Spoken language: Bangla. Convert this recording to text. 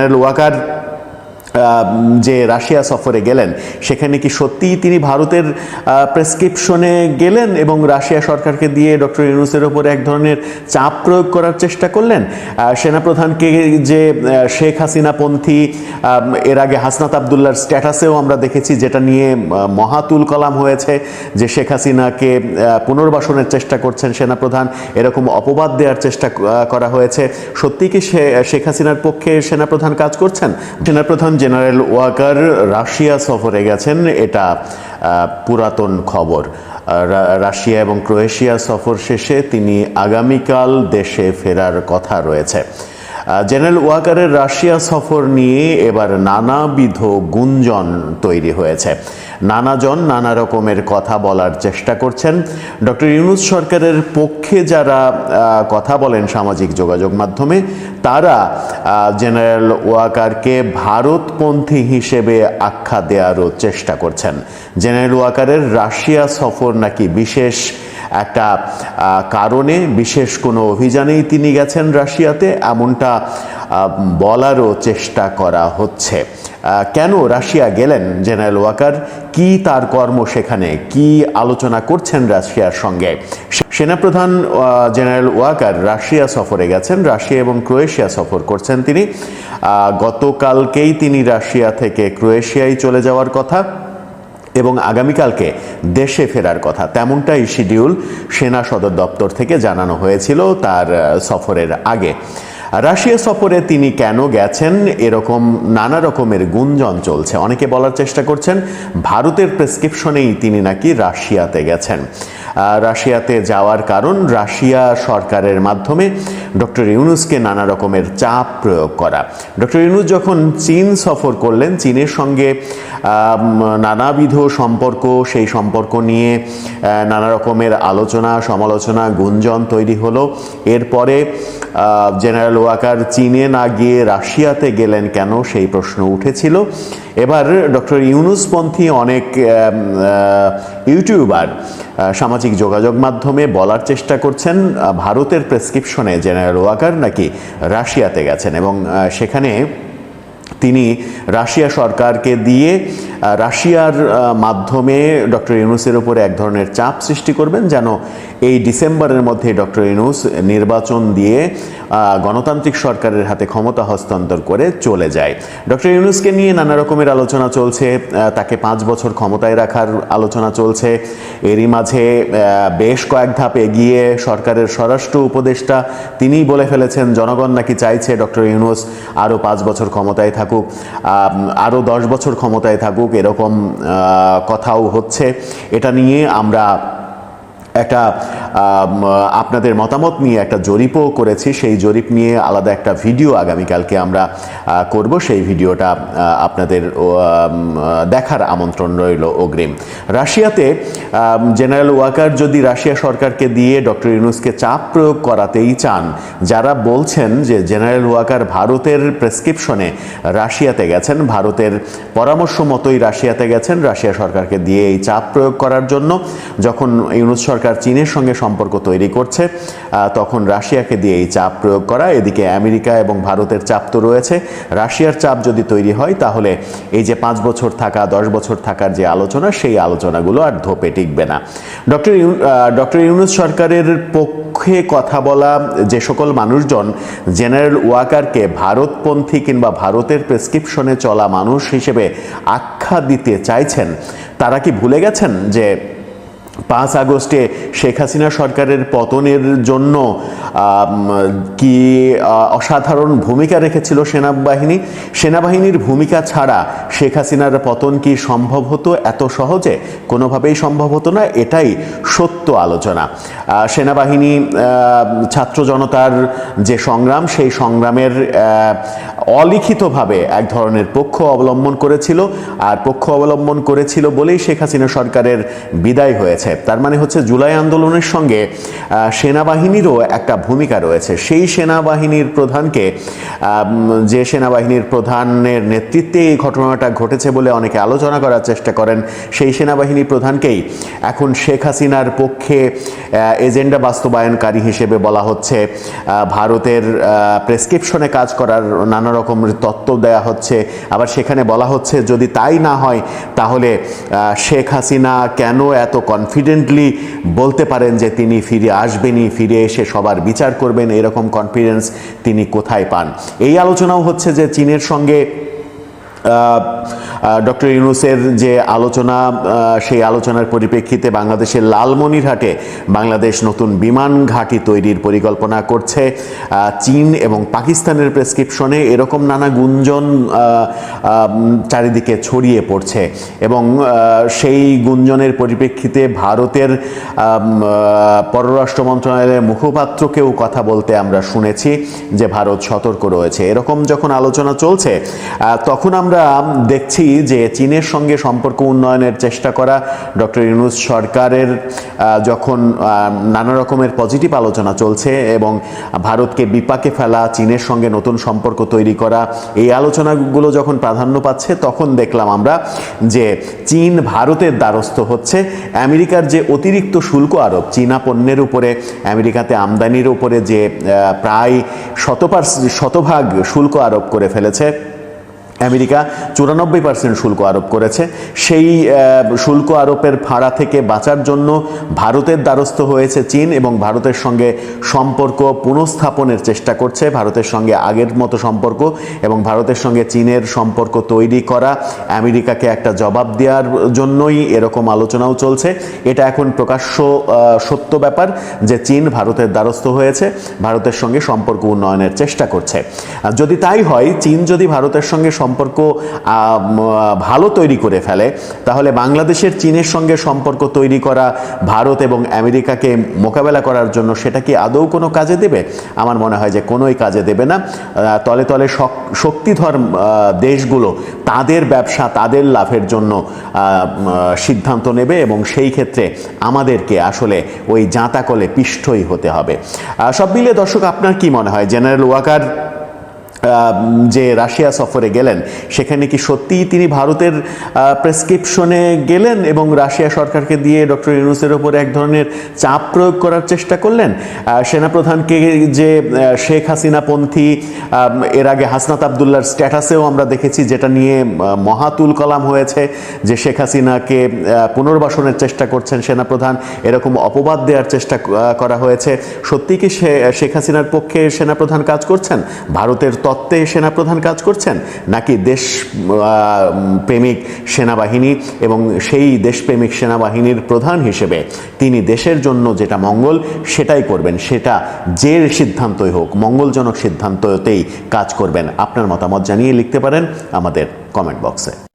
জেনারেল ওয়াকার আহ, যে রাশিয়া সফরে গেলেন সেখানে কি সত্যিই তিনি ভারতের প্রেসক্রিপশনে গেলেন এবং রাশিয়া সরকারকে দিয়ে ডক্টর ইউনুসের ওপরে এক ধরনের চাপ প্রয়োগ করার চেষ্টা করলেন? সেনাপ্রধানকে যে শেখ হাসিনাপন্থী আহ, এর আগে হাসনাত আবদুল্লার স্ট্যাটাসেও আমরা দেখেছি যেটা নিয়ে মহাতুল কলাম হয়েছে যে শেখ হাসিনাকে পুনর্বাসনের চেষ্টা করছেন সেনাপ্রধান এরকম অপবাদ দেওয়ার চেষ্টা করা হয়েছে। সত্যি কি শেখ হাসিনার পক্ষে সেনাপ্রধান কাজ করছেন? সেনাপ্রধান জেনারেল ওয়াকার রাশিয়া সফরে গেছেন, এটা পুরাতন খবর। রাশিয়া এবং ক্রোয়েশিয়া সফর শেষে তিনি আগামীকাল দেশে ফেরার কথা রয়েছে। জেনারেল ওয়াকারের রাশিয়া সফর নিয়ে এবার নানাবিধ গুঞ্জন তৈরি হয়েছে। নানাজন নানা রকমের কথা বলার চেষ্টা করছেন। ডক্টর ইউনুস সরকারের পক্ষে যারা কথা বলেন সামাজিক যোগাযোগ মাধ্যমে, তারা জেনারেল ওয়াকারকে ভারতপন্থী হিসেবে আখ্যা দেওয়ারও চেষ্টা করছেন। জেনারেল ওয়াকারের রাশিয়া সফর নাকি বিশেষ একটা কারণে, বিশেষ কোনো অভিযানেই তিনি গেছেন রাশিয়াতে, এমনটা বলারও চেষ্টা করা হচ্ছে। কেন রাশিয়া গেলেন জেনারেল ওয়াকার? কি তার কর্ম সেখানে? কি আলোচনা করছেন রাশিয়ার সঙ্গে? সেনাপ্রধান জেনারেল ওয়াকার রাশিয়া সফরে গেছেন। রাশিয়া এবং ক্রোয়েশিয়া সফর করছেন তিনি। গতকালকেই তিনি রাশিয়া থেকে ক্রোয়েশিয়ায় চলে যাওয়ার কথা এবং আগামীকালকে দেশে ফেরার কথা। তেমনটাই শিডিউল সেনা সদর দপ্তর থেকে জানানো হয়েছিল তার সফরের আগে। রাশিয়া সফরে তিনি কেন গেছেন? এরকম নানা রকমের গুঞ্জন চলছে। অনেকে বলার চেষ্টা করছেন, ভারতের প্রেসক্রিপশনেই তিনি নাকি রাশিয়াতে গেছেন। রাশিয়াতে যাওয়ার কারণ রাশিয়া সরকারের মাধ্যমে ডক্টর ইউনুসকে নানা রকমের চাপ প্রয়োগ করা। ডক্টর ইউনুস যখন চীন সফর করলেন, চীনের সঙ্গে নানাবিধ সম্পর্ক, সেই সম্পর্ক নিয়ে নানা রকমের আলোচনা, সমালোচনা, গুঞ্জন তৈরি হলো। এরপরে জেনারেল ওয়াকার চীনে না গিয়ে রাশিয়াতে গেলেন কেন, সেই প্রশ্ন উঠেছিল। এবার ডক্টর ইউনুসপন্থী অনেক ইউটিউবার সামাজিক যোগাযোগ মাধ্যমে বলার চেষ্টা করছেন ভারতের প্রেসক্রিপশনে জেনারেল ওয়াকার নাকি রাশিয়াতে গেছেন এবং সেখানে তিনি রাশিয়া সরকারকে দিয়ে রাশিয়ার মাধ্যমে ডক্টর ইউনুসের উপরে এক ধরনের চাপ সৃষ্টি করবেন যেন এই ডিসেম্বরের মধ্যে ডক্টর ইউনুস নির্বাচন দিয়ে গণতান্ত্রিক সরকারের হাতে ক্ষমতা হস্তান্তর করে চলে যায়। ডক্টর ইউনুসকে নিয়ে নানা রকমের আলোচনা চলছে তাকে পাঁচ বছর ক্ষমতায় রাখার আলোচনা চলছে। এরই মাঝে বেশ কয়েক ধাপ এগিয়ে সরকারের স্বরাষ্ট্র উপদেষ্টা তিনিই বলে ফেলেছেন, জনগণ নাকি চাইছে ডক্টর ইউনুস আরও পাঁচ বছর ক্ষমতায় থাকুক। আরও দশ বছর ক্ষমতায় থাকুক এরকম কথাও হচ্ছে। এটা নিয়ে আমরা একটা আপনাদের মতামত নিয়ে একটা জরিপও করেছি। সেই জরিপ নিয়ে আলাদা একটা ভিডিও আগামীকালকে আমরা করব। সেই ভিডিওটা আপনাদের দেখার আমন্ত্রণ রইল অগ্রিম। রাশিয়াতে জেনারেল ওয়াকার যদি রাশিয়া সরকারকে দিয়ে ডক্টর ইউনুসকে চাপ প্রয়োগ করাতেই চান, যারা বলছেন যে জেনারেল ওয়াকার ভারতের প্রেসক্রিপশনে রাশিয়াতে গেছেন, ভারতের পরামর্শ মতোই রাশিয়াতে গেছেন, রাশিয়া সরকারকে দিয়ে এই চাপ প্রয়োগ করার জন্য, যখন ইউনুস সরকার চীনের সঙ্গে সম্পর্ক তৈরি করছে তখন রাশিয়াকে দিয়ে এই চাপ প্রয়োগ করা। এদিকে আমেরিকা এবং ভারতের চাপ তো রয়েছে। রাশিয়ার চাপ যদি তৈরি হয়, তাহলে এই যে পাঁচ বছর থাকা, দশ বছর থাকার যে আলোচনা, সেই আলোচনাগুলো আর ধোপে টিকবে না। ডক্টর ডক্টর ইউনুস সরকারের পক্ষে কথা বলা যে সকল মানুষজন, জেনারেল ওয়াকারকে ভারতপন্থী কিংবা ভারতের প্রেসক্রিপশনে চলা মানুষ হিসেবে আখ্যা দিতে চাইছেন, তারা কি ভুলে গেছেন যে পাঁচ আগস্টে শেখ হাসিনা সরকারের পতনের জন্য কি অসাধারণ ভূমিকা রেখেছিল সেনাবাহিনী? সেনাবাহিনীর ভূমিকা ছাড়া শেখ হাসিনার পতন কি সম্ভব হতো? এত সহজে? কোনোভাবেই সম্ভব হতো না। এটাই সত্য আলোচনা। সেনাবাহিনী ছাত্র জনতার যে সংগ্রাম, সেই সংগ্রামের অলিখিতভাবে এক ধরনের পক্ষ অবলম্বন করেছিল আর পক্ষ অবলম্বন করেছিল বলেই শেখ হাসিনা সরকারের বিদায় হয়েছে। তার মানে হচ্ছে জুলাই আন্দোলনের সঙ্গে সেনাবাহিনীরও একটা ভূমিকা রয়েছে। সেই সেনাবাহিনীর প্রধানকে যে সেনাবাহিনীর প্রধানের নেতৃত্বে এই ঘটনাটা ঘটেছে বলে অনেকে আলোচনা করার চেষ্টা করেন, সেই সেনাবাহিনী প্রধানকেই এখন শেখ হাসিনার পক্ষে এজেন্ডা বাস্তবায়নকারী হিসেবে বলা হচ্ছে ভারতের প্রেসক্রিপশনে কাজ করার নানা রকমের তত্ত্ব দেয়া হচ্ছে। আবার সেখানে বলা হচ্ছে যদি তাই না হয় তাহলে আহ, শেখ হাসিনা কেন এত কনফিডেন্টলি বলতে পারেন যে তিনি ফিরে আসবেনই ফিরে এসে সবার বিচার করবেন? এরকম কনফিডেন্স তিনি কোথায় পান? এই আলোচনাও হচ্ছে যে চীনের সঙ্গে ডক্টর ইউনুসের যে আলোচনা সেই আলোচনার পরিপ্রেক্ষিতে বাংলাদেশের লালমনিরহাটে বাংলাদেশ নতুন বিমান ঘাঁটি তৈরির পরিকল্পনা করছে। চীন এবং পাকিস্তানের প্রেসক্রিপশনে এরকম নানা গুঞ্জন চারিদিকে ছড়িয়ে পড়ছে এবং সেই গুঞ্জনের পরিপ্রেক্ষিতে ভারতের পররাষ্ট্র মন্ত্রণালয়ের মুখপাত্রকেও কথা বলতে আমরা শুনেছি যে ভারত সতর্ক রয়েছে। এরকম যখন আলোচনা চলছে তখন আমরা দেখছি যে চীনের সঙ্গে সম্পর্ক উন্নয়নের চেষ্টা করা ডক্টর ইউনুস সরকারের যখন নানা রকমের পজিটিভ আলোচনা চলছে এবং ভারতকে বিপাকে ফেলা, চীনের সঙ্গে নতুন সম্পর্ক তৈরি করা, এই আলোচনাগুলো যখন প্রাধান্য পাচ্ছে, তখন দেখলাম আমরা যে চীন ভারতের দ্বারস্থ হচ্ছে। আমেরিকার যে অতিরিক্ত শুল্ক আরোপ, চীনা পণ্যের উপরে, আমেরিকাতে আমদানির উপরে যে প্রায় শতপার শতভাগ শুল্ক আরোপ করে ফেলেছে আমেরিকা চুরানব্বই পার্সেন্ট শুল্ক আরোপ করেছে। সেই শুল্ক আরোপের ভাড়া থেকে বাঁচার জন্য ভারতের দ্বারস্থ হয়েছে চীন এবং ভারতের সঙ্গে সম্পর্ক পুনঃস্থাপনের চেষ্টা করছে। ভারতের সঙ্গে আগের মতো সম্পর্ক এবং ভারতের সঙ্গে চীনের সম্পর্ক তৈরি করা আমেরিকাকে একটা জবাব দেওয়ার জন্যই এরকম আলোচনাও চলছে। এটা এখন প্রকাশ্য সত্য ব্যাপার যে চীন ভারতের দ্বারস্থ হয়েছে, ভারতের সঙ্গে সম্পর্ক উন্নয়নের চেষ্টা করছে। যদি তাই হয়, চীন যদি ভারতের সঙ্গে সম্পর্ক ভালো তৈরি করে ফেলে, তাহলে বাংলাদেশের চীনের সঙ্গে সম্পর্ক তৈরি করা, ভারত এবং আমেরিকাকে মোকাবেলা করার জন্য সেটা কি আদৌ কোনো কাজে দেবে? আমার মনে হয় যে কোনোই কাজে দেবে না। তলে তলে শক্তিধর দেশগুলো তাদের ব্যবসা, তাদের লাভের জন্য সিদ্ধান্ত নেবে এবং সেই ক্ষেত্রে আমাদেরকে আসলে ওই জাঁতাকলে পিষ্ঠই হতে হবে। সব মিলিয়ে দর্শক, আপনার কি মনে হয়? জেনারেল ওয়াকার যে রাশিয়া সফরে গেলেন সেখানে কি সত্যিই তিনি ভারতের প্রেসক্রিপশনে গেলেন এবং রাশিয়া সরকারকে দিয়ে ডক্টর ইউনুসের ওপরে এক ধরনের চাপ প্রয়োগ করার চেষ্টা করলেন? সেনাপ্রধানকে যে শেখ হাসিনাপন্থী আহ, এর আগে হাসনাত আবদুল্লার স্ট্যাটাসেও আমরা দেখেছি যেটা নিয়ে মহাতুল কলাম হয়েছে যে শেখ হাসিনাকে পুনর্বাসনের চেষ্টা করছেন সেনাপ্রধান। এরকম অপবাদ দেওয়ার চেষ্টা করা হয়েছে। সত্যি কি শেখ হাসিনার পক্ষে সেনাপ্রধান কাজ করছেন? ভারতের তত্ত্বে সেনাপ্রধান কাজ করছেন নাকি দেশ প্রেমিক সেনাবাহিনী এবং সেই দেশপ্রেমিক সেনাবাহিনীর প্রধান হিসেবে তিনি দেশের জন্য যেটা মঙ্গল, সেটাই করবেন, সেটা যে সিদ্ধান্তই হোক, মঙ্গলজনক সিদ্ধান্ততেই কাজ করবেন। আপনার মতামত জানিয়ে লিখতে পারেন আমাদের কমেন্ট বক্সে